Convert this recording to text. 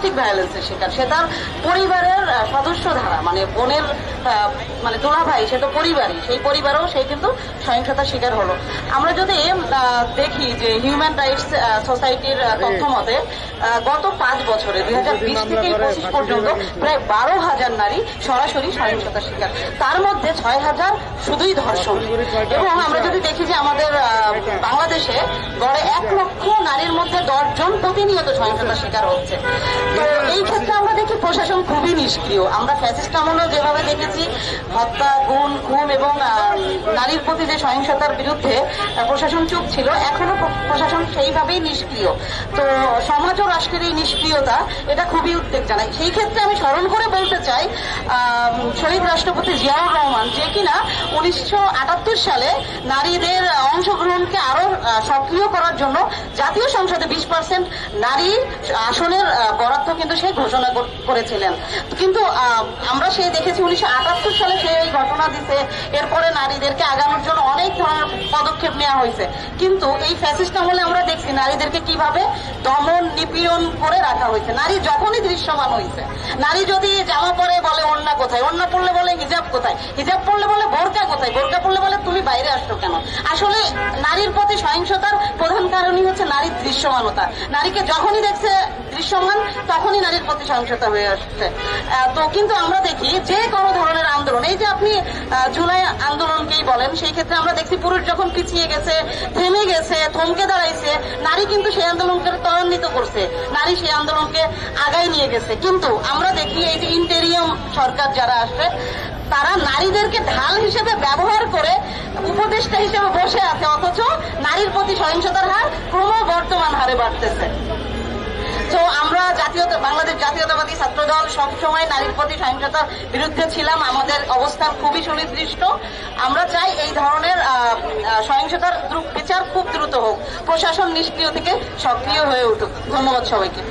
Domestic ভায়োলেন্সের শিকার। সে তার পরিবারের সদস্য ধারা মানে বোনের মানে দোলা ভাই সে তো পরিবারই সেই পরিবারেও সে কিন্তু সহিংসতার শিকার হলো। আমরা যদি দেখি যে হিউম্যান রাইটস সোসাইটির তথ্য মতে গত পাঁচ বছরে দুই হাজার বিশ থেকে পঁচিশ পর্যন্ত প্রায় বারো হাজার নারী সরাসরি সহিংসতার শিকার। তার মধ্যে ছয় হাজার শুধুই ধর্ষণ। এবং আমরা যদি দেখি যে আমাদের বাংলাদেশে গড়ে এক লক্ষ নারীর মধ্যে দশজন প্রতিনিয়ত সহিংসতার শিকার হচ্ছে। এই ক্ষেত্রে আমরা দেখি প্রশাসন খুবই নিষ্ক্রিয়। আমরা ফ্যাসিস্ট আমলেও যেভাবে দেখেছি, হত্যা গুণ খুন এবং নারীর প্রতি যে সহিংসতার বিরুদ্ধে প্রশাসন চুপ ছিল, এখনও প্রশাসন সেইভাবেই নিষ্ক্রিয়। তো সমাজ ও রাষ্ট্রের এই নিষ্ক্রিয়তা, এটা খুবই উদ্বেগ জানায়। সেই ক্ষেত্রে আমি স্মরণ করে বলতে চাই শহীদ রাষ্ট্রপতি জিয়াউর রহমান, যে কিনা উনিশশো আটাত্তর সালে নারীদের অংশগ্রহণকে আরও সক্রিয় করার জন্য জাতীয় সংসদে বিশ পার্সেন্ট নারী আসনের বরাদ্দ কিন্তু সে ঘোষণা করেছিলেন। কিন্তু আমরা সে দেখেছি উনিশশো আটাত্তর সালে সে এই ঘটনা দিছে। এরপরে নারীদেরকে আগানোর জন্য অনেক ধরনের পদক্ষেপ নেওয়া হয়েছে। কিন্তু এই ফ্যাসিস্ট আমলে আমরা দেখছি নারীদেরকে কীভাবে দমন, নিপীড়ন করে রাখা হয়েছে। নারী যখনই দৃশ্যমান হয়েছে নারী যদি জামা পরে বলে অন্য কোথায় ওড়না পড়লে বলে হিজাব কোথায়? হিজাব পড়লে বলে বোরকা কোথায়? বোরকা পড়লে বলে তুমি বাইরে আসছো কেন? আসলে নারীর প্রতি সহিংসতার প্রধান কারণই হচ্ছে নারীর দৃশ্যমানতা। নারীকে যখনই দেখছে দৃশ্যমান, তখনই নারীর প্রতি সহিংসতা হয়ে আসছে। তো কিন্তু আমরা দেখি যে কোনো ধরনের আন্দোলন, এই যে আপনি জুলাই আন্দোলনকেই বলেন, সেই ক্ষেত্রে আমরা দেখছি পুরুষ যখন পিছিয়ে গেছে, থেমে গেছে, থমকে দাঁড়াইছে, নারী কিন্তু সেই আন্দোলনকে ত্বরান্বিত করছে। নারী সেই আন্দোলনকে আগায় নিয়ে গেছে। কিন্তু আমরা দেখি এই যে ইন্টেরিয়াম সরকার যারা আসবে তারা নারীদেরকে ঢাল হিসেবে ব্যবহার করে উপদেষ্টা হিসেবে বসে আছে, অথচ নারীর প্রতি সহিংসতার হার ক্রমবর্ধমান হারে বাড়তেছে। বাংলাদেশ জাতীয়তাবাদী ছাত্র দল সবসময় নারীর প্রতি সহিংসতার বিরুদ্ধে ছিলাম। আমাদের অবস্থান খুবই সুনির্দিষ্ট। আমরা চাই এই ধরনের সহিংসতার বিচার খুব দ্রুত হোক। প্রশাসন নিষ্ক্রিয় থেকে সক্রিয় হয়ে উঠুক। ধন্যবাদ সবাইকে।